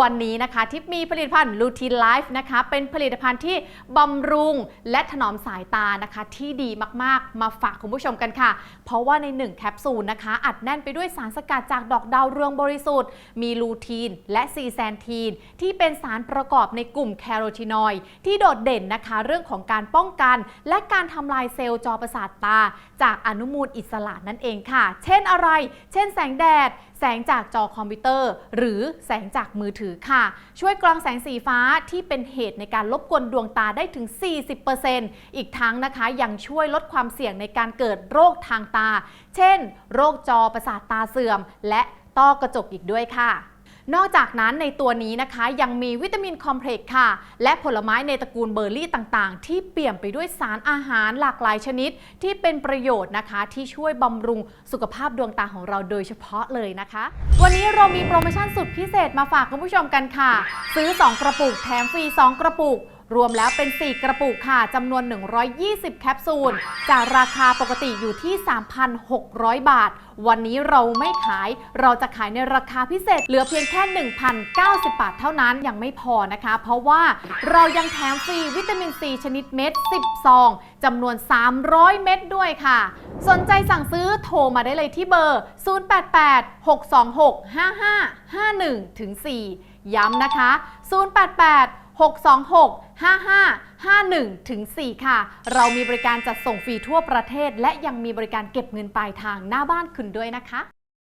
วันนี้นะคะ ทิปมีผลิตภัณฑ์ลูทีนไลฟ์นะคะ เป็นผลิตภัณฑ์ที่บำรุงและถนอมสายตานะคะ ที่ดีมากๆ มาฝากคุณผู้ชมกันค่ะ เพราะว่าใน 1 แคปซูลนะคะ อัดแน่นไปด้วยสารสกัดจากดอกดาวเรืองบริสุทธิ์ มีลูทีนและซีแซนทีน ที่เป็นสารประกอบในกลุ่มแคโรทีนอยด์ที่โดดเด่นนะคะ เรื่องของการป้องกัน และการทำลายเซลล์จอประสาทตา จากอนุมูลอิสระนั่นเองค่ะ เช่นอะไร เช่น แสงแดด แสงจากจอคอมพิวเตอร์ หรือแสงจากมือถือค่ะ ช่วยกรองแสงสีฟ้าที่เป็นเหตุในการรบกวนดวงตาได้ถึง 40%อีกทั้งนะคะยังช่วยลดความเสี่ยงในการเกิดโรคทางตา เช่น โรคจอประสาทตาเสื่อม และต้อกระจกอีกด้วยค่ะ นอกจากนั้นในตัวนี้นะคะยังมีวิตามินคอมเพล็กซ์ค่ะ และผลไม้ในตระกูลเบอร์รี่ต่างๆ ที่เปี่ยมไปด้วยสารอาหารหลากหลายชนิด ที่เป็นประโยชน์นะคะ ที่ช่วยบำรุงสุขภาพดวงตาของเราโดยเฉพาะเลยนะคะ วันนี้เรามีโปรโมชั่นสุดพิเศษมาฝากคุณผู้ชมกันค่ะ ซื้อ 2 กระปุกแถมฟรี 2 กระปุก รวมแล้วเป็น 4 กระปุกค่ะจำนวน 120 แคปซูล จากราคาปกติอยู่ที่ 3,600 บาท วันนี้เราไม่ขาย เราจะขายในราคาพิเศษ เหลือเพียงแค่ 1,090 บาทเท่านั้นยังไม่พอนะคะ เพราะว่าเรายังแถมฟรีวิตามินซีชนิดเม็ด 10 ซองจำนวน 300 เม็ดด้วยค่ะ สนใจสั่งซื้อโทรมาได้เลยที่เบอร์ 088 626 5551ถึง4ย้ำนะคะ 088 626 5551ถึง4ค่ะ เรามีบริการจัดส่งฟรีทั่วประเทศ และยังมีบริการเก็บเงินปลายทางหน้าบ้านคุณด้วยนะคะ